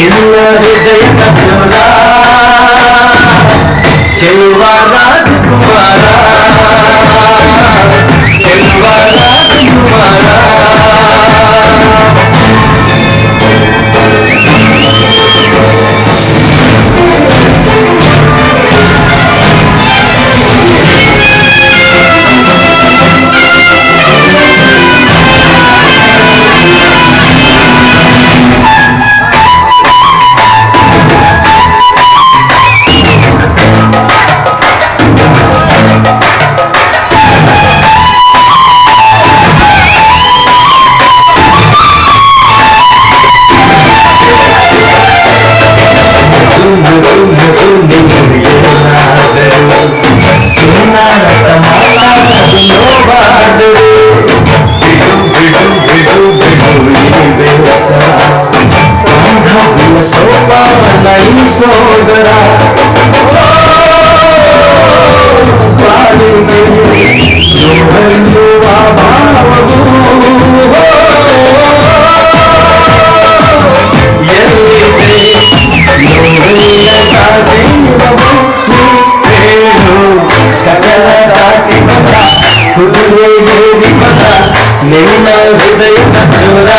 ఇళ్ళ హృదయ చెల్వారా సోపాలై సోదరా నిన్న హృదయ చూరా